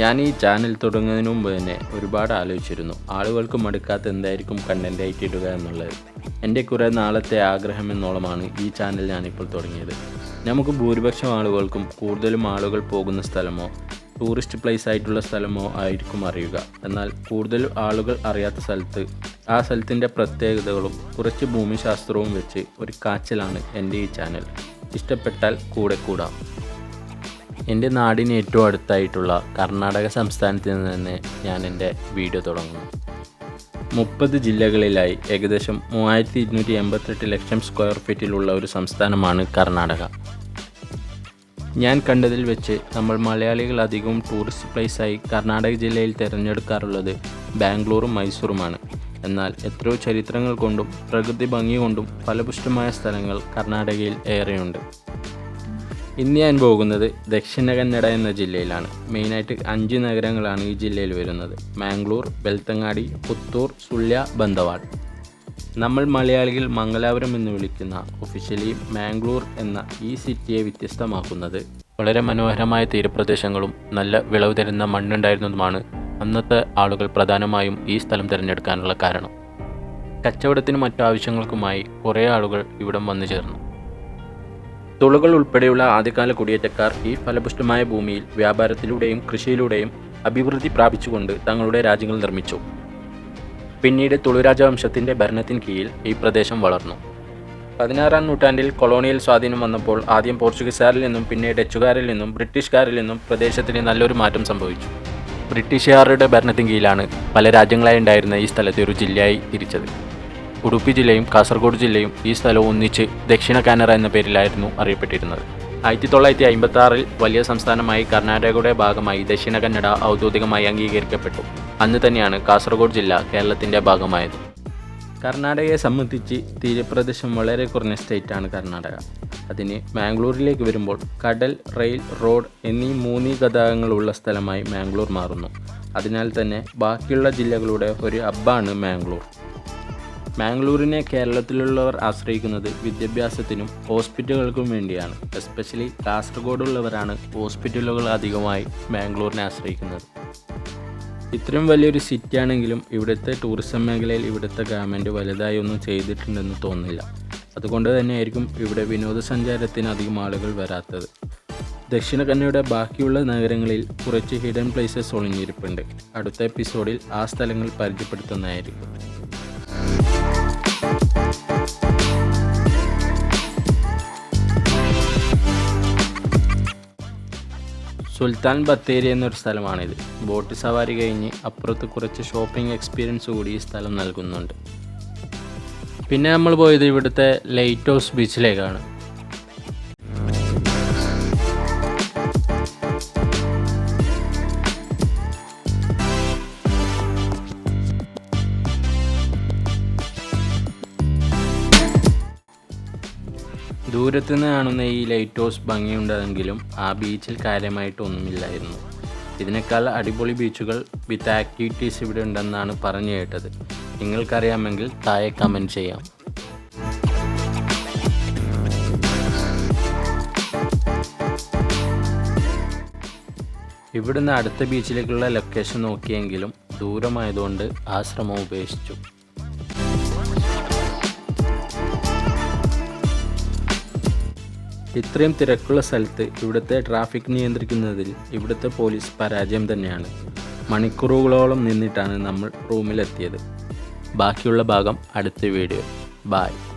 ഞാൻ ഈ ചാനൽ തുടങ്ങുന്നതിന് മുമ്പ് തന്നെ ഒരുപാട് ആലോചിച്ചിരുന്നു. ആളുകൾക്ക് മടുക്കാത്ത എന്തായിരിക്കും കണ്ടന്റ് ആയിട്ട് ഇടുക എന്നുള്ളത്. എന്റെ കുറേ നാളത്തെ ആഗ്രഹം എന്നോളമാണ് ഈ ചാനൽ ഞാനിപ്പോൾ തുടങ്ങിയത്. നമുക്ക് ഭൂരിപക്ഷം ആളുകൾക്കും കൂടുതലും ആളുകൾ പോകുന്ന സ്ഥലമോ ടൂറിസ്റ്റ് പ്ലേസ് ആയിട്ടുള്ള സ്ഥലമോ ആയിരിക്കും അറിയുക. എന്നാൽ കൂടുതൽ ആളുകൾ അറിയാത്ത സ്ഥലത്ത് ആ സ്ഥലത്തിന്റെ പ്രത്യേകതകളും കുറച്ച് ഭൂമിശാസ്ത്രവും വെച്ച് ഒരു കാച്ചിലാണ് എന്റെ ഈ ചാനൽ ഇഷ്ടപ്പെട്ടാൽ കൂടെ കൂടാം. എന്റെ നാടിന് ഏറ്റവും അടുത്തായിട്ടുള്ള കർണാടക സംസ്ഥാനത്ത് നിന്ന് ഞാൻ എന്റെ വീഡിയോ തുടങ്ങുന്നു. മുപ്പത് ജില്ലകളിലായി ഏകദേശം മൂവായിരത്തി ഇരുന്നൂറ്റി എൺപത്തെട്ട് ലക്ഷം സ്ക്വയർ ഫീറ്റിലുള്ള ഒരു സംസ്ഥാനമാണ് കർണാടക. ഞാൻ കണ്ടതിൽ വെച്ച് നമ്മൾ മലയാളികൾ അധികവും ടൂറിസ്റ്റ് പ്ലേസായി കർണാടക ജില്ലയിൽ തിരഞ്ഞെടുക്കാറുള്ളത് ബാംഗ്ലൂറും മൈസൂറുമാണ് എന്നാൽ എത്രയോ ചരിത്രങ്ങൾ കൊണ്ടും പ്രകൃതി ഭംഗി കൊണ്ടും ഫലപുഷ്ടമായ സ്ഥലങ്ങൾ കർണാടകയിൽ ഏറെയുണ്ട്. ഇന്ന് ഞാൻ പോകുന്നത് ദക്ഷിണ കന്നഡ എന്ന ജില്ലയിലാണ്. മെയിനായിട്ട് അഞ്ച് നഗരങ്ങളാണ് ഈ ജില്ലയിൽ വരുന്നത്. മാംഗ്ലൂർ ബെൽത്തങ്ങാടി പുത്തൂർ സുള്യ ബന്ധവാൾ നമ്മൾ മലയാളികൾ മംഗലാപുരം എന്ന് വിളിക്കുന്ന ഒഫീഷ്യലി മാംഗ്ലൂർ എന്ന ഈ സിറ്റിയെ വ്യത്യസ്തമാക്കുന്നത് വളരെ മനോഹരമായ തീരപ്രദേശങ്ങളും നല്ല വിളവ് തരുന്ന മണ്ണുണ്ടായിരുന്നതുമാണ് അന്നത്തെ ആളുകൾ പ്രധാനമായും ഈ സ്ഥലം തിരഞ്ഞെടുക്കാനുള്ള കാരണം. കച്ചവടത്തിനും മറ്റു ആവശ്യങ്ങൾക്കുമായി കുറേ ആളുകൾ ഇവിടം വന്നു ചേർന്നു. തുളുകൾ ഉൾപ്പെടെയുള്ള ആദ്യകാല കുടിയേറ്റക്കാർ ഈ ഫലപുഷ്ടമായ ഭൂമിയിൽ വ്യാപാരത്തിലൂടെയും കൃഷിയിലൂടെയും അഭിവൃദ്ധി പ്രാപിച്ചുകൊണ്ട് തങ്ങളുടെ രാജ്യങ്ങൾ നിർമ്മിച്ചു. പിന്നീട് തുളുരാജവംശത്തിന്റെ ഭരണത്തിന് കീഴിൽ ഈ പ്രദേശം വളർന്നു. പതിനാറാം നൂറ്റാണ്ടിൽ കൊളോണിയൽ സ്വാധീനം വന്നപ്പോൾ ആദ്യം പോർച്ചുഗീസുകാരിൽ നിന്നും പിന്നെ ഡച്ചുകാരിൽ നിന്നും ബ്രിട്ടീഷുകാരിൽ നിന്നും പ്രദേശത്തിന് നല്ലൊരു മാറ്റം സംഭവിച്ചു. ബ്രിട്ടീഷുകാരുടെ ഭരണത്തിന് കീഴിലാണ് പല രാജ്യങ്ങളായി ഉണ്ടായിരുന്ന ഈ സ്ഥലത്തെ ഒരു ജില്ലയായി തിരിച്ചത്. ഉടുപ്പി ജില്ലയും കാസർഗോഡ് ജില്ലയും ഈ സ്ഥലവും ഒന്നിച്ച് ദക്ഷിണ കാനറ എന്ന പേരിലായിരുന്നു അറിയപ്പെട്ടിരുന്നത്. ആയിരത്തി തൊള്ളായിരത്തി അമ്പത്തി ആറിൽ വലിയ സംസ്ഥാനമായി കർണാടകയുടെ ഭാഗമായി ദക്ഷിണ കന്നഡ ഔദ്യോഗികമായി അംഗീകരിക്കപ്പെട്ടു. അന്ന് തന്നെയാണ് കാസർഗോഡ് ജില്ല കേരളത്തിന്റെ ഭാഗമായത്. കർണാടകയെ സംബന്ധിച്ച് തീരപ്രദേശം വളരെ കുറഞ്ഞ സ്റ്റേറ്റാണ് കർണാടക. അതിന് മാംഗ്ലൂരിലേക്ക് വരുമ്പോൾ കടൽ റെയിൽ റോഡ് എന്നീ മൂന്ന് ഗതാഗതങ്ങളുള്ള സ്ഥലമായി മാംഗ്ലൂർ മാറുന്നു. അതിനാൽ തന്നെ ബാക്കിയുള്ള ജില്ലകളുടെ ഒരു അബ്ബാണ് മാംഗ്ലൂർ. മാംഗ്ലൂരിനെ കേരളത്തിലുള്ളവർ ആശ്രയിക്കുന്നത് വിദ്യാഭ്യാസത്തിനും ഹോസ്പിറ്റലുകൾക്കും വേണ്ടിയാണ്. എസ്പെഷ്യലി കാസർഗോഡുള്ളവരാണ് ഹോസ്പിറ്റലുകൾ അധികമായി മാംഗ്ലൂരിനെ ആശ്രയിക്കുന്നത്. ഇത്രയും വലിയൊരു സിറ്റി ആണെങ്കിലും ഇവിടുത്തെ ടൂറിസം മേഖലയിൽ ഇവിടുത്തെ ഗവൺമെന്റ് വലുതായി ഒന്നും ചെയ്തിട്ടുണ്ടെന്ന് തോന്നുന്നില്ല. അതുകൊണ്ട് തന്നെയായിരിക്കും ഇവിടെ വിനോദസഞ്ചാരത്തിന് അധികം ആളുകൾ വരാത്തത്. ദക്ഷിണ കന്നയുടെ ബാക്കിയുള്ള നഗരങ്ങളിൽ കുറച്ച് ഹിഡൻ പ്ലേസസ് ഒളിഞ്ഞിരിപ്പുണ്ട്. അടുത്ത എപ്പിസോഡിൽ ആ സ്ഥലങ്ങൾ പരിചയപ്പെടുത്തുന്നതായിരിക്കും. സുൽത്താൻ ബത്തേരി എന്നൊരു സ്ഥലമാണിത്. ബോട്ട് സവാരി കഴിഞ്ഞ് അപ്പുറത്ത് കുറച്ച് ഷോപ്പിംഗ് എക്സ്പീരിയൻസ് കൂടി ഈ സ്ഥലം നൽകുന്നുണ്ട്. പിന്നെ നമ്മൾ പോയത് ഇവിടുത്തെ ലൈറ്റ് ഹൗസ് ബീച്ചിലേക്കാണ്. ദൂരത്തു നിന്ന് കാണുന്ന ഈ ലൈറ്റ് ഹൗസ് ഭംഗിയുണ്ടെങ്കിലും ആ ബീച്ചിൽ കാര്യമായിട്ടൊന്നുമില്ലായിരുന്നു. ഇതിനേക്കാൾ അടിപൊളി ബീച്ചുകൾ വിത്ത് ആക്ടിവിറ്റീസ് ഇവിടെ ഉണ്ടെന്നാണ് പറഞ്ഞു കേട്ടത്. നിങ്ങൾക്കറിയാമെങ്കിൽ താഴെ കമന്റ് ചെയ്യാം. ഇവിടുന്ന് അടുത്ത ബീച്ചിലേക്കുള്ള ലൊക്കേഷൻ നോക്കിയെങ്കിലും ദൂരമായതുകൊണ്ട് ആ ശ്രമം ഉപേക്ഷിച്ചു. ഇത്രയും തിരക്കുള്ള സ്ഥലത്ത് ഇവിടുത്തെ ട്രാഫിക് നിയന്ത്രിക്കുന്നതിൽ ഇവിടുത്തെ പോലീസ് പരാജയം തന്നെയാണ്. മണിക്കൂറുകളോളം നിന്നിട്ടാണ് നമ്മൾ റൂമിലെത്തിയത് ബാക്കിയുള്ള ഭാഗം അടുത്ത വീഡിയോ ബായ്